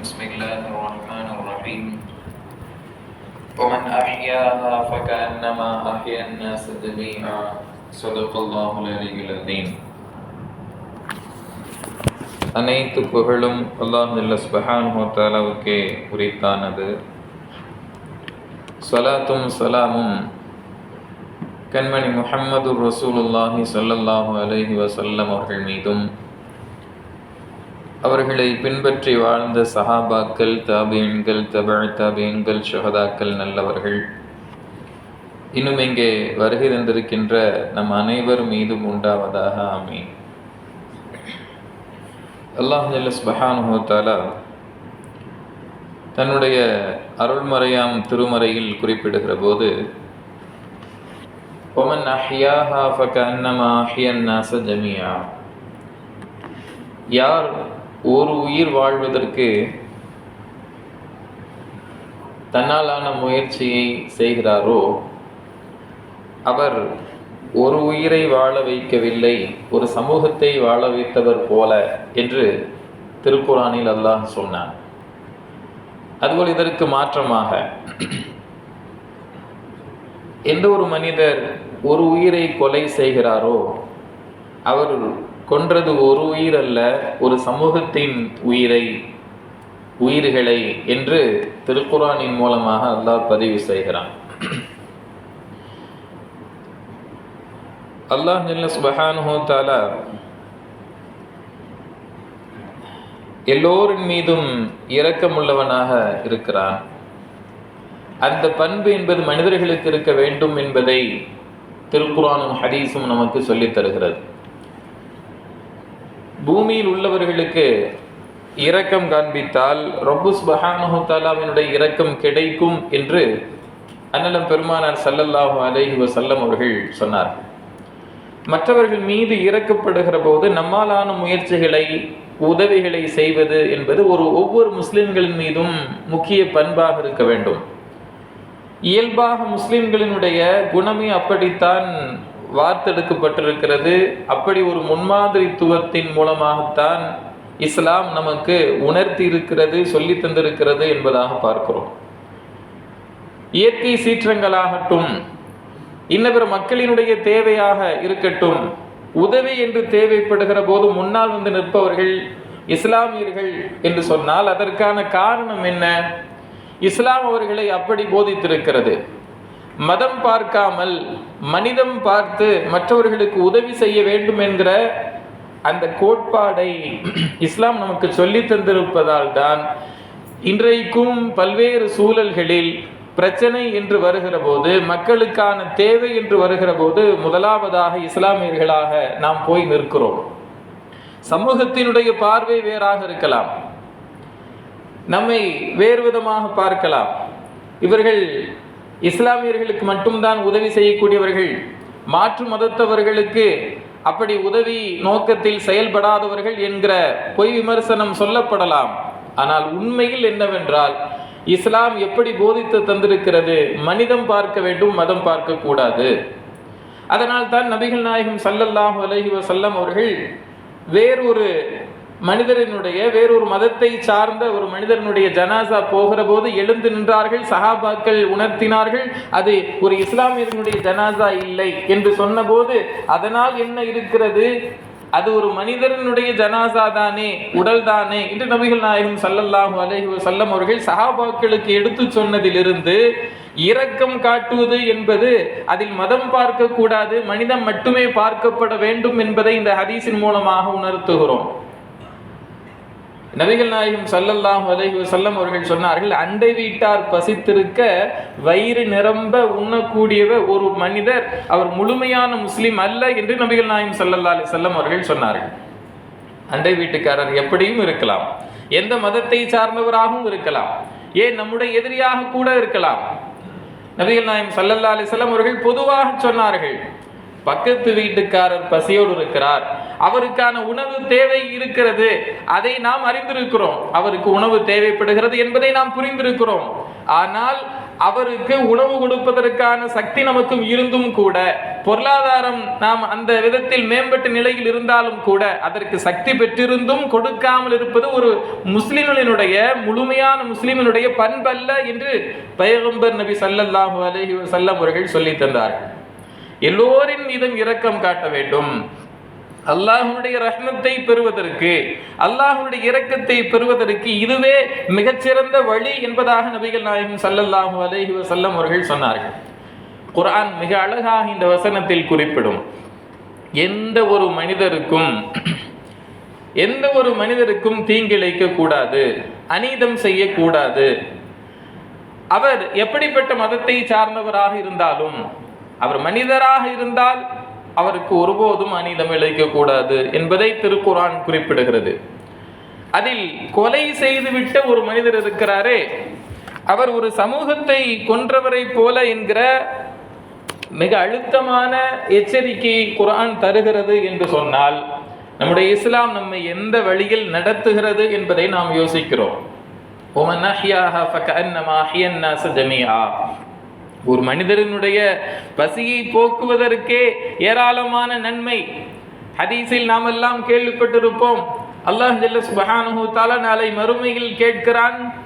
بسم الله الرحمن الرحيم ومن أحياها فكأنما أحيا الناس جميعا صدق الله العلي العظيم அனைத்து புகழும் அல்லாஹ் சுபஹானஹு தாலாவுக்கே உரித்தானது சலாத்தும் சலாமும் கண்மணி முஹம்மது ரசூலுல்லாஹி ஸல்லல்லாஹு அலைஹி வஸல்லம் அவர்கள் மீதும் அவர்களை பின்பற்றி வாழ்ந்த சஹாபாக்கள் தாபியன்கள் தபழ் தாபியன்கள் சுகதாக்கள் நல்லவர்கள். இன்னும் இங்கே வருகை தந்திருக்கின்ற நம் அனைவர் மீதும் உண்டாவதாக ஆமீன். அல்லாஹ் சுபஹானுஹு தாலா தன்னுடைய அருள்மறையாம் திருமறையில் குறிப்பிடுகிற போது ஒமன் அஹ்யாஹா ஃபகன்னமா அஹ்யன் நாச ஜமியா யார் ஒரு உயிர் வாழ்வதற்கு தன்னாலான முயற்சியை செய்கிறாரோ அவர் ஒரு உயிரை வாழ வைக்கவில்லை ஒரு சமூகத்தை வாழ வைத்தவர் போல என்று திருக்குறானில் அல்லாஹ் சொன்னான். அதுபோல் இதற்கு மாற்றமாக எந்த ஒரு மனிதர் ஒரு உயிரை கொலை செய்கிறாரோ அவர் கொன்றது ஒரு உயிர் அல்ல ஒரு சமூகத்தின் உயிரை உயிர்களை என்று திருக்குறானின் மூலமாக அல்லாஹ் பதிவு செய்கிறான். அல்லாஹ் ஜல்ல தாலா எல்லோரின் மீதும் இரக்கமுள்ளவனாக இருக்கிறான். அந்த பண்பு என்பது மனிதர்களுக்கு இருக்க வேண்டும் என்பதை திருக்குறானும் ஹதீஸும் நமக்கு சொல்லித் தருகிறது. பூமியில் உள்ளவர்களுக்கு இரக்கம் காண்பித்தால் ரொபுஸ் பஹானு தாலாவினுடைய இரக்கம் கிடைக்கும் என்று அன்னலம் பெருமானார் சல்லல்லாஹு அலேஹி வசல்லம் அவர்கள் சொன்னார்கள். மற்றவர்கள் மீது இறக்கப்படுகிற போது நம்மாலான முயற்சிகளை உதவிகளை செய்வது என்பது ஒரு ஒவ்வொரு முஸ்லிம்களின் மீதும் முக்கிய பண்பாக இருக்க வேண்டும். இயல்பாக முஸ்லிம்களினுடைய குணமே அப்படித்தான் வார்த்தெடுக்கப்பட்டிருக்கிறது. அப்படி ஒரு முன்மாதிரித்துவத்தின் மூலமாகத்தான் இஸ்லாம் நமக்கு உணர்த்தி இருக்கிறது சொல்லி தந்திருக்கிறது என்பதாக பார்க்கிறோம். இயற்கை சீற்றங்களாகட்டும் இன்னபிற மக்களினுடைய தேவையாக இருக்கட்டும் உதவி என்று தேவைப்படுகிற போது முன்னால் வந்து நிற்பவர்கள் இஸ்லாமியர்கள் என்று சொன்னால் அதற்கான காரணம் என்ன? இஸ்லாம் அவர்களை அப்படி போதித்திருக்கிறது. மதம் பார்க்காமல் மனிதம் பார்த்து மற்றவர்களுக்கு உதவி செய்ய வேண்டும் என்கிற அந்த கோட்பாடை இஸ்லாம் நமக்கு சொல்லி தந்திருப்பதால் தான் இன்றைக்கும் பல்வேறு சூழல்களில் பிரச்சனை என்று வருகிற போது மக்களுக்கான தேவை என்று வருகிற போது முதலாவதாக இஸ்லாமியர்களாக நாம் போய் நிற்கிறோம். சமூகத்தினுடைய பார்வை வேறாக இருக்கலாம். நம்மை வேறு விதமாக பார்க்கலாம். இவர்கள் இஸ்லாமியர்களுக்கு மட்டும்தான் உதவி செய்யக்கூடியவர்கள் மாற்று மதத்தவர்களுக்கு அப்படி உதவி நோக்கத்தில் செயல்படாதவர்கள் என்கிற பொய் விமர்சனம் சொல்லப்படலாம். ஆனால் உண்மையில் என்னவென்றால் இஸ்லாம் எப்படி போதித்து தந்திருக்கிறது? மனிதம் பார்க்க வேண்டும் மதம் பார்க்க கூடாது. அதனால் தான் நபிகள் நாயகம் சல்லல்லாஹு அலஹி வசல்லம் அவர்கள் வேறொரு மனிதரினுடைய வேறொரு மதத்தை சார்ந்த ஒரு மனிதனுடைய ஜனாசா போகிற போது எழுந்து நின்றார்கள் சஹாபாக்கள் உணர்த்தினார்கள் அது ஒரு இஸ்லாமியர்களுடைய ஜனாசா இல்லை என்று சொன்னபோது அதனால் என்ன இருக்கிறது? அது ஒரு மனிதனுடைய ஜனாசா தானே உடல் தானே என்று நபிகள் நாயகம் சல்லல்லாஹு அலஹி வசல்லம் அவர்கள் சஹாபாக்களுக்கு எடுத்து சொன்னதிலிருந்து இரக்கம் காட்டுவது என்பது அதில் மதம் பார்க்க கூடாது மனிதம் மட்டுமே பார்க்கப்பட வேண்டும் என்பதை இந்த ஹதீஸின் மூலமாக உணர்த்துகிறோம். நபிகள் நாயகம் சல்லல்லாம் அலஹி செல்லம் அவர்கள் சொன்னார்கள் அண்டை வீட்டார் பசித்திருக்க வயிறு நிரம்ப உண்ணக்கூடியவ ஒரு மனிதர் அவர் முழுமையான முஸ்லீம் அல்ல என்று நபிகள் நாயகம் சல்லல்லா அலி செல்லம் அவர்கள் சொன்னார்கள். அண்டை வீட்டுக்காரர் எப்படியும் இருக்கலாம் எந்த மதத்தை சார்ந்தவராகவும் இருக்கலாம் ஏன் நம்முடைய எதிரியாக கூட இருக்கலாம். நபிகள் நாயம் சல்லல்லா அலிசல்லம் அவர்கள் பொதுவாக சொன்னார்கள் பக்கத்து வீட்டுக்காரர் பசியோடு இருக்கிறார் அவருக்கான உணவு தேவை இருக்கிறது. அதை நாம் அறிந்திருக்கிறோம். அவருக்கு உணவு தேவைப்படுகிறது என்பதை நாம் புரிந்திருக்கிறோம். ஆனால் அவருக்கு உணவு கொடுப்பதற்கான சக்தி நமக்கும் இருந்தும் கூட பொருளாதாரம் நாம் அந்த விதத்தில் மேம்பட்ட நிலையில் இருந்தாலும் கூட அதற்கு சக்தி பெற்றிருந்தும் கொடுக்காமல் இருப்பது ஒரு முஸ்லிம்களினுடைய முழுமையான முஸ்லிமினுடைய பண்பல்ல என்று பயகம்பர் நபி சல்லல்லாஹு அலஹி வஸல்லம் அவர்கள் சொல்லி தந்தார்கள். எல்லோரின் மீதும் இரக்கம் காட்ட வேண்டும். அல்லாஹனுடைய ரஹ்மத்தை பெறுவதற்கு அல்லாஹனுடைய இரக்கத்தை பெறுவதற்கு இதுவே மிகச்சிறந்த வழி என்பதாக நபிகள் நாயகம் சல்லல்லாஹு அலைஹி வசல்லம் அவர்கள் சொன்னார்கள். குர்ஆன் மிக அழகாக இந்த வசனத்தில் குறிப்பிடும். எந்த ஒரு மனிதருக்கும் எந்த ஒரு மனிதருக்கும் தீங்கிழைக்க கூடாது அநீதம் செய்யக்கூடாது. அவர் எப்படிப்பட்ட மதத்தை சார்ந்தவராக இருந்தாலும் அவர் மனிதராக இருந்தால் அவருக்கு ஒருபோதும் அநீதம் இழைக்கக்கூடாது என்பதை திருக்குரான் குறிப்பிடுகிறது. அதில் கொலை செய்துவிட்ட ஒரு மனிதர் இருக்கிறாரே அவர் ஒரு சமூகத்தை கொன்றவரை போல என்கிற மிக அழுத்தமான எச்சரிக்கை குரான் தருகிறது என்று சொன்னால் நம்முடைய இஸ்லாம் நம்மை எந்த வழியில் நடத்துகிறது என்பதை நாம் யோசிக்கிறோம். ஒரு மனிதரினுடைய பசியை போக்குவதற்கே ஏராளமான நன்மை. ஹதீஸில் நாம் எல்லாம் கேள்விப்பட்டிருப்போம். அல்லாஹ் ஜல்ல சுபஹானஹு நாளை மறுமையில் கேட்கிறான்.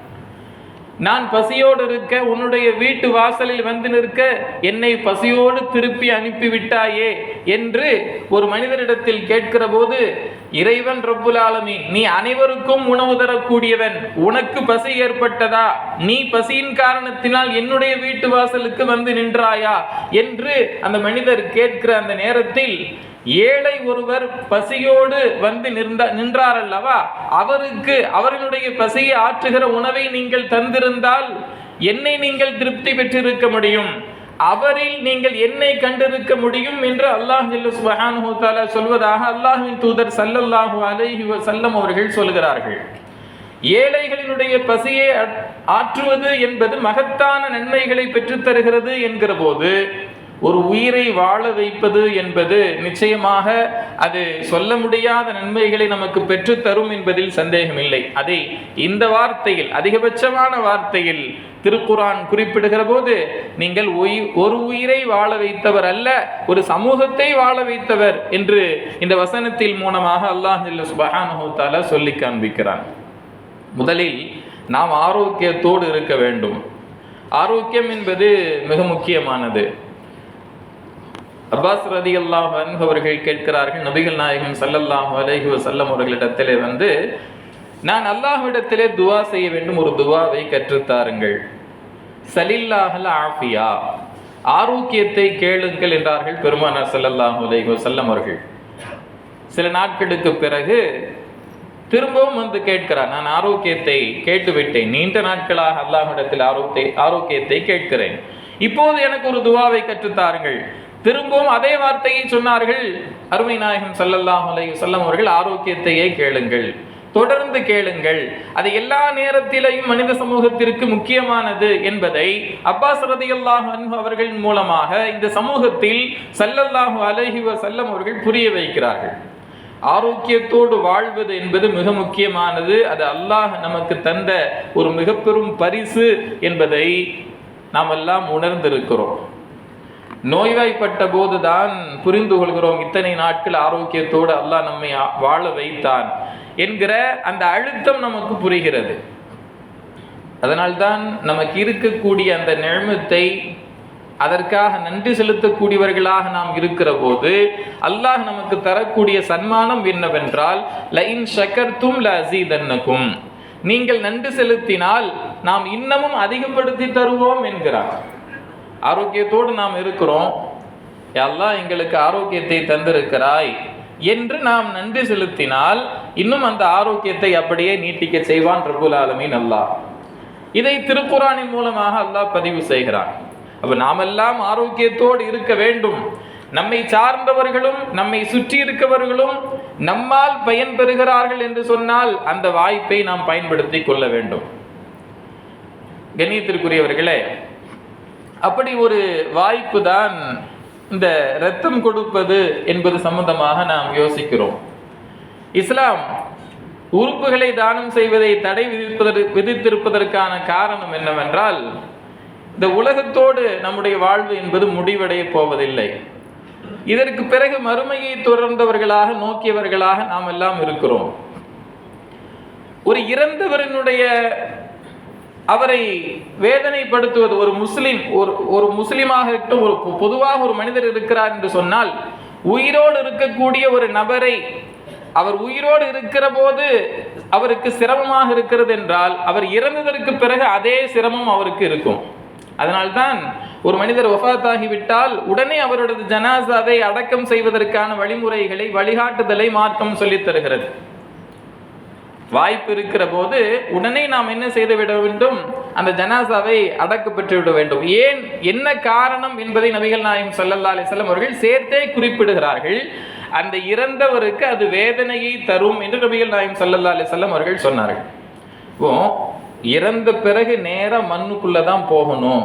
நான் பசியோடு இருக்க உன்னுடைய வீட்டு வாசலில் வந்து நிற்க என்னை பசியோடு திருப்பி அனுப்பிவிட்டாயே என்று ஒரு மனிதரிடத்தில் கேட்கிற போது இறைவன் ரப்புல் நீ அனைவருக்கும் உணவு தரக்கூடியவன். உனக்கு பசி ஏற்பட்டதா? நீ பசியின் காரணத்தினால் என்னுடைய வீட்டு வாசலுக்கு வந்து நின்றாயா? என்று அந்த மனிதர் கேட்கிற அந்த நேரத்தில் ஏழை ஒருவர் பசியோடு வந்து நின்ற நின்றார் அல்லவா அவருக்கு அவர்களுடைய பசியை ஆற்றுகிற உணவை நீங்கள் தந்திருந்தால் என்னை நீங்கள் திருப்தி பெற்றிருக்க முடியும். அவரில் நீங்கள் என்னை கண்டிருக்க முடியும் என்று அல்லாஹ் சுபஹான் சுப்ஹானஹு சொல்வதாக அல்லாஹின் தூதர் சல்லல்லாஹு அலைஹி சல்லம் அவர்கள் சொல்கிறார்கள். ஏழைகளினுடைய பசியை ஆற்றுவது என்பது மகத்தான நன்மைகளை பெற்றுத்தருகிறது என்கிற போது ஒரு உயிரை வாழ வைப்பது என்பது நிச்சயமாக அது சொல்ல முடியாத நன்மைகளை நமக்கு பெற்றுத் தரும் என்பதில் சந்தேகமில்லை. அதை இந்த வார்த்தையில் அதிகபட்சமான வார்த்தையில் திருக்குரான் குறிப்பிடுகிற போது நீங்கள் ஒரு உயிரை வாழ வைத்தவர் அல்ல ஒரு சமூகத்தை வாழ வைத்தவர் என்று இந்த வசனத்தில் மூலமாக அல்லாஹ் ஜல்ல சொல்லி காண்பிக்கிறான். முதலில் நாம் ஆரோக்கியத்தோடு இருக்க வேண்டும். ஆரோக்கியம் என்பது மிக முக்கியமானது. அப்பாஸ் ரதி அல்லாஹ் அவர்கள் கேட்கிறார்கள் நபிகள் நாயகம் சல்லல்லாஹ் அலஹி வசல்லம் அவர்களிடத்திலே வந்து நான் அல்லாஹ்விடத்திலே துவா செய்ய வேண்டும் ஒரு துவாவை கற்றுத்தாருங்கள் சலில்லாஹல் ஆஃபியா. ஆரோக்கியத்தை கேளுங்கள் என்றார்கள் பெருமானார் சல்லல்லாஹ் அலஹி வசல்லம் அவர்கள். சில நாட்களுக்கு பிறகு திரும்பவும் வந்து கேட்கிறார் நான் ஆரோக்கியத்தை கேட்டுவிட்டேன் நீண்ட நாட்களாக அல்லாஹ்விடத்தில் ஆரோக்கிய ஆரோக்கியத்தை கேட்கிறேன். இப்போது எனக்கு ஒரு துவாவை கற்றுத்தாருங்கள் திரும்பவும் அதே வார்த்தையை சொன்னார்கள். அருமை நாயகம் சல்லல்லாஹ் அலை செல்லம் அவர்கள் ஆரோக்கியத்தையே கேளுங்கள். தொடர்ந்து கேளுங்கள். அது எல்லா நேரத்திலையும் மனித சமூகத்திற்கு முக்கியமானது என்பதை அப்பாஸ் ரதியல்லாஹ் அன்பு அவர்களின் மூலமாக இந்த சமூகத்தில் சல்லல்லாஹு அலஹி வஸல்லம் அவர்கள் புரிய வைக்கிறார்கள். ஆரோக்கியத்தோடு வாழ்வது என்பது மிக முக்கியமானது. அது அல்லாஹ் நமக்கு தந்த ஒரு மிக பெரும் பரிசு என்பதை நாம் எல்லாம் உணர்ந்திருக்கிறோம். நோய்வாய்ப்பட்ட போதுதான் புரிந்து கொள்கிறோம் இத்தனை நாட்கள் ஆரோக்கியத்தோடு அல்லாஹ் நம்மை வாழ வைத்தான் என்கிற அந்த அழுத்தம் நமக்கு புரிகிறது. அதனால்தான் நமக்கு இருக்கக்கூடிய அந்த நிழமத்தை அதற்காக நன்றி செலுத்தக்கூடியவர்களாக நாம் இருக்கிற போது அல்லாஹ் நமக்கு தரக்கூடிய சன்மானம் என்னவென்றால் லைன் ஷக்கர்த்தும் ல நீங்கள் நன்றி செலுத்தினால் நாம் இன்னமும் அதிகப்படுத்தி தருவோம் என்கிறார். ஆரோக்கியத்தோடு நாம் இருக்கிறோம். எல்லாம் எங்களுக்கு ஆரோக்கியத்தை தந்திருக்கிறாய் என்று நாம் நன்றி செலுத்தினால் இன்னும் அந்த ஆரோக்கியத்தை அப்படியே நீட்டிக்க செய்வான் ரபுல் ஆலமீன் அல்லாஹ். இதை திருக்குறானின் மூலமாக அல்லாஹ் பதிவு செய்கிறான். அப்ப நாமெல்லாம் ஆரோக்கியத்தோடு இருக்க வேண்டும். நம்மை சார்ந்தவர்களும் நம்மை சுற்றி இருக்கவர்களும் நம்மால் பயன் பெறுகிறார்கள் என்று சொன்னால் அந்த வாய்ப்பை நாம் பயன்படுத்தி கொள்ள வேண்டும். கணியத்திற்குரியவர்களே அப்படி ஒரு வாய்ப்பு தான் இந்த ரத்தம் கொடுப்பது என்பது சம்பந்தமாக நாம் யோசிக்கிறோம். இஸ்லாம் உறுப்புகளை தானம் செய்வதை தடை விதிப்பதற்கு விதித்திருப்பதற்கான காரணம் என்னவென்றால் இந்த உலகத்தோடு நம்முடைய வாழ்வு என்பது முடிவடைய போவதில்லை. இதற்கு பிறகு மறுமையை தொடர்ந்தவர்களாக நோக்கியவர்களாக நாம் எல்லாம் இருக்கிறோம். ஒரு இறந்தவரினுடைய அவரை வேதனைப்படுத்துவது ஒரு முஸ்லீம் ஒரு ஒரு முஸ்லீமாக இருக்கட்டும் ஒரு பொதுவாக ஒரு மனிதர் இருக்கிறார் என்று சொன்னால் உயிரோடு இருக்கக்கூடிய ஒரு நபரை அவர் உயிரோடு இருக்கிற போது அவருக்கு சிரமமாக இருக்கிறது என்றால் அவர் இறந்ததற்கு பிறகு அதே சிரமம் அவருக்கு இருக்கும். அதனால்தான் ஒரு மனிதர் ஒஃபாத்தாகிவிட்டால் உடனே அவரது ஜனாசாவை அடக்கம் செய்வதற்கான வழிமுறைகளை வழிகாட்டுதலை மார்க்கம் சொல்லித் தருகிறது. வாய்ப்பு இருக்கிற போது உடனே நாம் என்ன செய்து விட வேண்டும்? அந்த ஜனாசாவை அடக்க பெற்று விட வேண்டும். ஏன்? என்ன காரணம் என்பதை நபிகள் நாயகம் சொல்லல்லா அலைஹி அவர்கள் சேர்த்தே குறிப்பிடுகிறார்கள். அந்த இறந்தவருக்கு அது வேதனையை தரும் என்று நபிகள் நாயகம் சொல்லல்லா அலைஹி அவர்கள் சொன்னார்கள். இப்போ இறந்த பிறகு நேரா மண்ணுக்குள்ளே தான் போகணும்.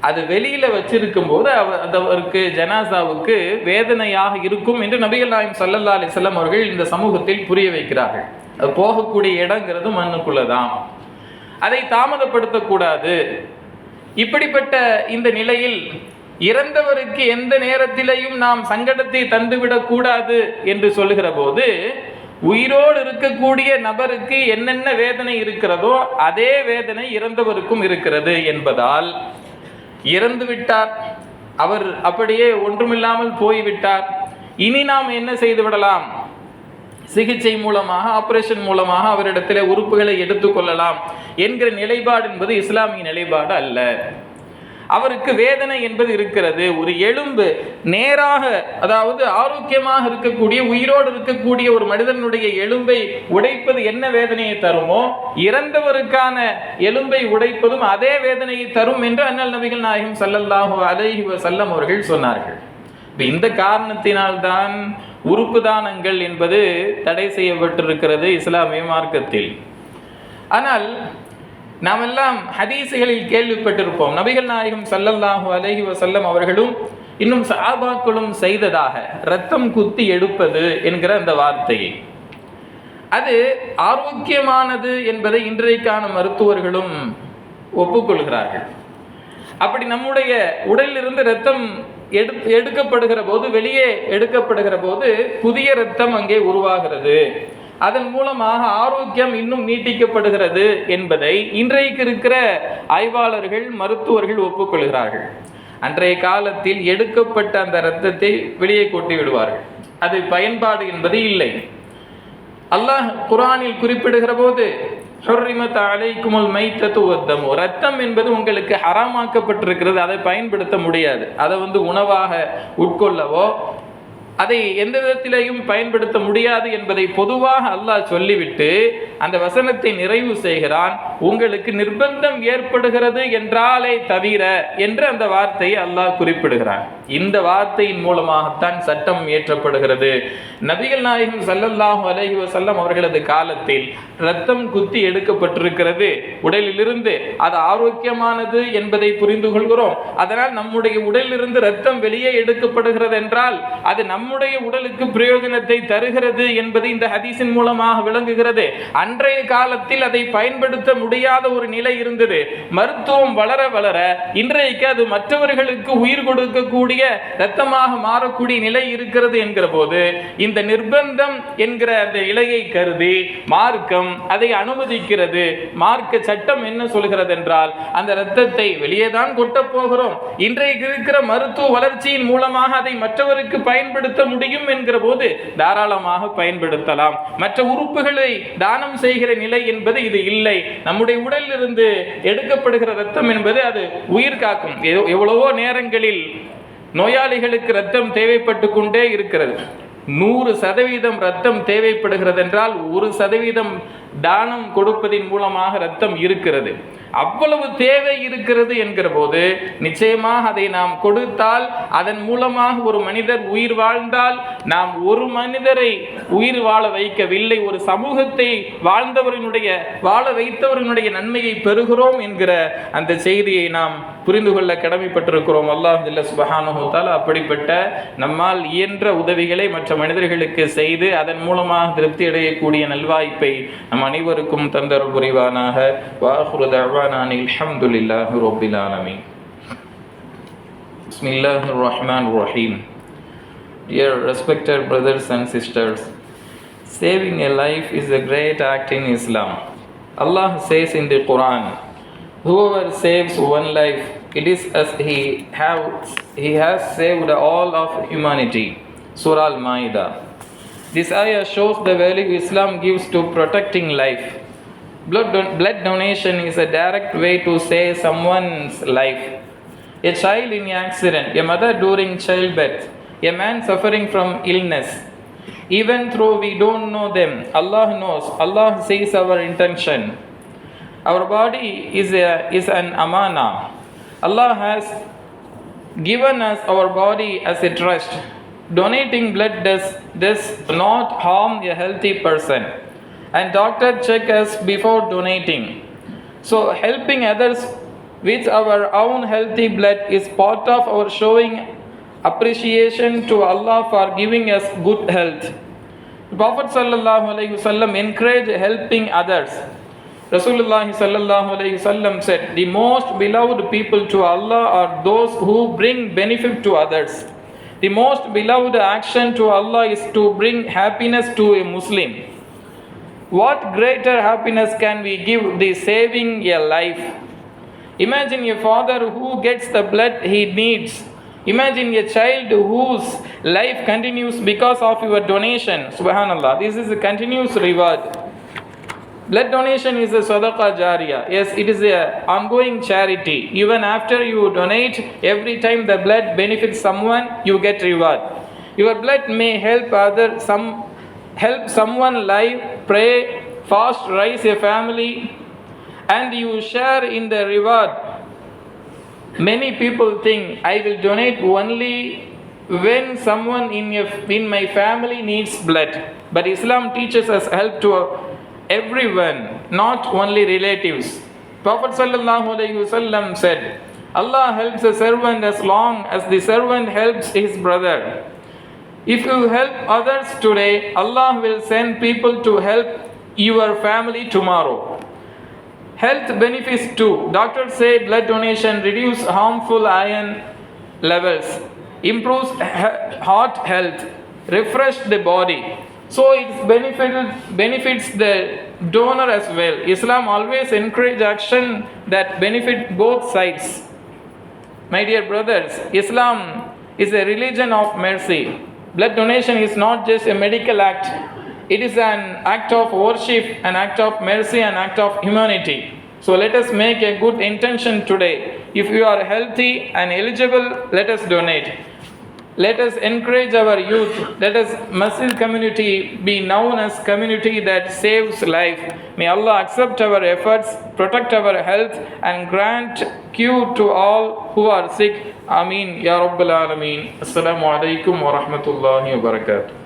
அது வெளியில வச்சிருக்கும் போது அவர் அது அவருக்கு ஜனாசாவுக்கு வேதனையாக இருக்கும் என்று நபிகள் நாயம் சல்லல்லா அலைஹி அவர்கள் இந்த சமூகத்தில் புரிய வைக்கிறார்கள். போகக்கூடிய இடங்கிறது மண்ணுக்குள்ளே தான் அதை தாமதப்படுத்தக்கூடாது. இப்படிப்பட்ட இந்த நிலையில் இறந்தவருக்கு எந்த நேரத்திலையும் நாம் சங்கடத்தை தந்துவிடக் கூடாது என்று சொல்லுகிற போது உயிரோடு இருக்கக்கூடிய நபருக்கு என்னென்ன வேதனை இருக்கிறதோ அதே வேதனை இறந்தவருக்கும் இருக்கிறது என்பதால் இறந்து விட்டார். அவர் அப்படியே ஒன்றுமில்லாமல் போய்விட்டார். இனி நாம் என்ன செய்து விடலாம்? சிகிச்சை மூலமாக ஆபரேஷன் மூலமாக அவரிடத்தில் உறுப்புகளை எடுத்துக்கொள்ளலாம் என்கிற நிலைப்பாடு என்பது இஸ்லாமிய நிலைப்பாடு அல்ல. அவருக்கு வேதனை என்பது இருக்கிறது. ஒரு எலும்பு நேராக அதாவது ஆரோக்கியமாக இருக்கக்கூடிய உயிரோடு இருக்கக்கூடிய ஒரு மனிதனுடைய எலும்பை உடைப்பது என்ன வேதனையை தருமோ இறந்தவருக்கான எலும்பை உடைப்பதும் அதே வேதனையை தரும் என்று அண்ணல் நபிகள் நாயகம் ஸல்லல்லாஹு அலைஹி வசல்லம் அவர்கள் சொன்னார்கள். இப்ப இந்த காரணத்தினால்தான் உறுப்பு தானங்கள் என்பது தடை செய்யப்பட்டிருக்கிறது இஸ்லாமிய மார்க்கத்தில். ஆனால் நாம் எல்லாம் ஹதீசுகளில் கேள்விப்பட்டிருப்போம். நபிகள் நாயகம் சல்லல்லாஹு அலஹி வசல்லம் அவர்களும் இன்னும் சாபாக்களும் செய்ததாக ரத்தம் குத்தி எடுப்பது என்கிற அந்த வார்த்தையை. அது ஆரோக்கியமானது என்பதை இன்றைக்கான மருத்துவர்களும் ஒப்புக்கொள்கிறார்கள். அப்படி நம்முடைய உடலிலிருந்து ரத்தம் எடு எடுக்கப்படுகிற போது வெளியே எடுக்கப்படுகிற போது புதிய ரத்தம் அங்கே உருவாகிறது. அதன் மூலமாக ஆரோக்கியம் இன்னும் நீட்டிக்கப்படுகிறது என்பதை இன்றைக்கு இருக்கிற ஆய்வாளர்கள் மருத்துவர்கள் ஒப்புக்கொள்கிறார்கள். அன்றைய காலத்தில் எடுக்கப்பட்ட அந்த இரத்தத்தை வெளியே கொட்டி விடுவார்கள். அது பயன்பாடு என்பது இல்லை. அல்லாஹ் குரானில் குறிப்பிடுகிற போது ஹுர்ரிமத் அலைக்குமுல் மைத்தத்து ரத்தம் என்பது உங்களுக்கு ஹராமாக்கப்பட்டிருக்கிறது அதை பயன்படுத்த முடியாது. அதை வந்து உணவாக உட்கொள்ளவோ அதை எந்த விதத்திலையும் பயன்படுத்த முடியாது என்பதை பொதுவாக அல்லாஹ் சொல்லிவிட்டு அந்த வசனத்தை நிறைவு செய்கிறான். உங்களுக்கு நிர்பந்தம் ஏற்படுகிறது என்றாலே தவிர என்று அந்த வார்த்தையை அல்லாஹ் குறிப்பிடுகிறான். இந்த வார்த்தையின் மூலமாகத்தான் சட்டம் இயற்றப்படுகிறது. நபிகள் நாயகம் சல்லல்லாஹு அலஹி வசல்லம் அவர்களது காலத்தில் ரத்தம் குத்தி எடுக்கப்பட்டிருக்கிறது. உடலிலிருந்து அது ஆரோக்கியமானது என்பதை புரிந்து கொள்கிறோம். அதனால் நம்முடைய உடலிலிருந்து ரத்தம் வெளியே எடுக்கப்படுகிறது என்றால் அது நம்முடைய உடலுக்கு பிரயோஜனத்தை தருகிறது என்பது இந்த ஹதீஸின் மூலமாக விளங்குகிறது. அன்றைய காலத்தில் அதை பயன்படுத்த முடியாத ஒரு நிலை இருந்தது. மருத்துவம் வளர வளர இன்றைக்கு அது மற்றவர்களுக்கு உயிர் கொடுக்கக்கூடிய ரத்தமாக மாறக்கூடிய நிலை இருக்கிறது என்கிற போது இந்த நிர்பந்தம் என்கிற அந்த இலையை கருதி மார்க்கம் அதை அனுமதிக்கிறது. மார்க்க சட்டம் என்ன சொல்கிறது என்றால் அந்த இரத்தத்தை வெளியே தான் கொட்ட போகிறோம். இன்றைக்கு இருக்கிற மருத்துவ வளர்ச்சியின் மூலமாக அதை மற்றவருக்கு பயன்படுத்த முடியும் என்கிற போது தாராளமாக பயன்படுத்தலாம். மற்ற உறுப்புகளை தானம் செய்கிற நிலை என்பது இது இல்லை. நம்முடைய உடலிலிருந்து எடுக்கப்படுகிற ரத்தம் என்பது அது உயிர் காக்கும். எவ்வளவோ நேரங்களில் நோயாளிகளுக்கு ரத்தம் தேவைப்பட்டு கொண்டே இருக்கிறது. நூறு சதவீதம் ரத்தம் தேவைப்படுகிறது என்றால் ஒரு சதவீதம் தானம் கொடுப்பதின் மூலமாக ரத்தம் இருக்கிறது. அவ்வளவு தேவை இருக்கிறது என்கிற போது நிச்சயமாக அதை நாம் கொடுத்தால் அதன் மூலமாக ஒரு மனிதர் உயிர் வாழ்ந்தால் நாம் ஒரு மனிதரை உயிர் வாழ வைக்கவில்லை ஒரு சமூகத்தை வாழ்ந்தவரினுடைய வாழ வைத்தவரினுடைய நன்மையை பெறுகிறோம் என்கிற அந்த செய்தியை நாம் புரிந்து கொள்ள கடமைப்பட்டிருக்கிறோம். அல்லாஹ் ஜல்ல அப்படிப்பட்ட நம்மால் இயன்ற உதவிகளை மற்ற மனிதர்களுக்கு செய்து அதன் மூலமாக திருப்தி அடையக்கூடிய நல்வாய்ப்பை நம் அனைவருக்கும் தந்தருள் புரிவானாக. دعوانا الحمد لله رب العالمين بسم الله الرحمن الرحيم Dear respected brothers and sisters, saving a life is a great act in Islam. Allah says in the Quran, Whoever saves one life, it is as he, have, he has saved all of humanity. Surah Al Ma'idah. This ayah shows the value Islam gives to protecting life. Blood, don- blood donation is a direct way to save someone's life. A child in accident, a mother during childbirth, a man suffering from illness. Even though we don't know them, Allah knows. Allah sees our intention. Our body is, a, is an amana. Allah has given us our body as a trust. Donating blood does, does not harm a healthy person. And doctor check us before donating. So helping others with our own healthy blood is part of our showing appreciation to Allah for giving us good health. The Prophet wasallam encouraged helping others. Rasulullah wasallam said, "The most beloved people to Allah are those who bring benefit to others." The most beloved action to Allah is to bring happiness to a Muslim. What greater happiness can we give the saving a life? Imagine a father who gets the blood he needs. Imagine a child whose life continues because of your donation. Subhanallah. This is a continuous reward. Blood donation is a sadaqah jariyah. Yes, it is a ongoing charity. Even after you donate, every time the blood benefits someone, you get reward. Your blood may help other some help someone live, pray, fast, raise a family, and you share in the reward. Many people think I will donate only when someone in, in my family needs blood. But Islam teaches us help to everyone, not only relatives. Prophet ﷺ said, Allah helps a servant as long as the servant helps his brother. If you help others today, Allah will send people to help your family tomorrow. Health benefits too. Doctors say blood donation reduces harmful iron levels, improves heart health, refresh the body. So it benefited, benefits the donor as well. Islam always encourage action that benefit both sides. My dear brothers, Islam is a religion of mercy. Blood donation is not just a medical act, it is an act of worship, an act of mercy, an act of humanity. So let us make a good intention today. If you are healthy and eligible, let us donate. Let us encourage our youth. Let us Masjid community be known as community that saves life. May Allah accept our efforts, protect our health, and grant cure to all who are sick. Ameen. Ya Rabbal Alameen. Assalamu alaikum wa rahmatullahi wa barakatuh.